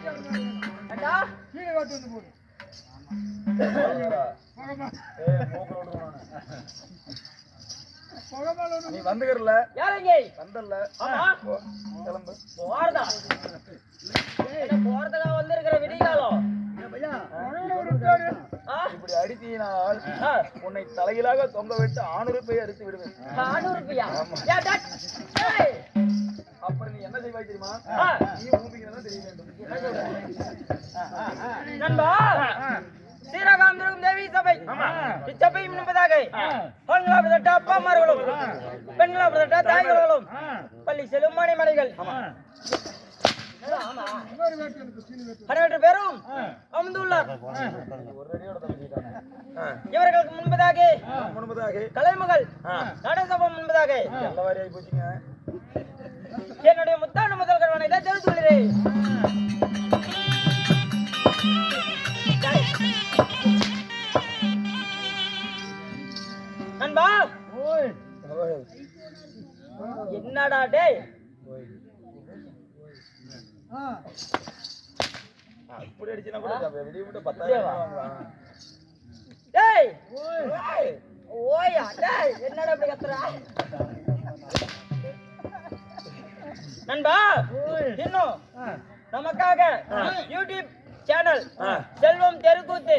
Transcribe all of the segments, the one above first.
கீழே காட்டு வந்து போடு நீ வந்துக்கிறல யாருங்க வந்தல்ல கிளம்பு. போறதா? போறதுக்காக வந்திருக்கிற விடிகாலம்? இப்படி அடித்தீனால். உன்னை தலையிலாக தொங்க விட்டு ஆணுறுப்பை அடித்து விடுவேன். ஏய், அப்புறம் நீ என்ன செய்வாய் தெரியுமா? ஆ. நீ ஊம்பிக்கிறதா தெரிய வேண்டும். நண்பா ஸ்ரீரகாந்திரம் தேவி சபை. இச்சபை என்பதாக ஆண்களாபதட்ட அப்பாமார்களும் பெண்களாபதட்ட தாய்களும். பள்ளி செல்லும் மணிமணிகள் ஆமா. இன்னொரு வேட்டு இருக்கு சீனி வேட்டு பதினெட்டு பேரும் அமர்ந்துள்ளார். இவர்களுக்கு முன்பதாக முன்பதாக கலைமகள் நடனசபம் முன்பதாக என்னுடைய முத்தான முதல் கல்வனை தான் தெரிந்து கொள்கிறேன் நண்பா. என்னடா டேய்? அப்படி அடிச்சுனா கூட வெளியே விட்டு பத்தாயிரம் டேய் ஓய். ஓயா டேய் என்னடா இப்படி கத்துறா? நண்பா இன்னும் நமக்காக யூடியூப் சேனல். செல்வம் தெருக்கூத்து.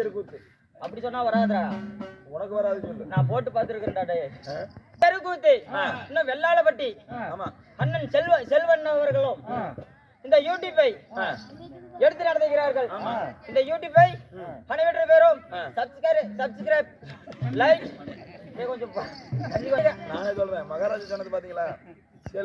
தெருக்கூத்து. அப்படி சொன்னா வராதுடா. உனக்கு வராது சொல்லு. நான் போட்டு பார்த்துருக்கேன்டா? தெருக்கூத்து. இன்னும் வெள்ளாளப்பட்டி. ஆமா. அண்ணன் செல்வ செல்வன் அவர்களும் இந்த யூடியூப்பை. எடுத்து நடத்துகிறார்கள். இந்த யூடியூப்பை அனைவற்ற பேரும். சப்ஸ்கிரைப் சப்ஸ்கிரைப் லைக் கொஞ்சம் நானே சொல்றேன். மகாராஜா சொன்னது பாத்தீங்களா?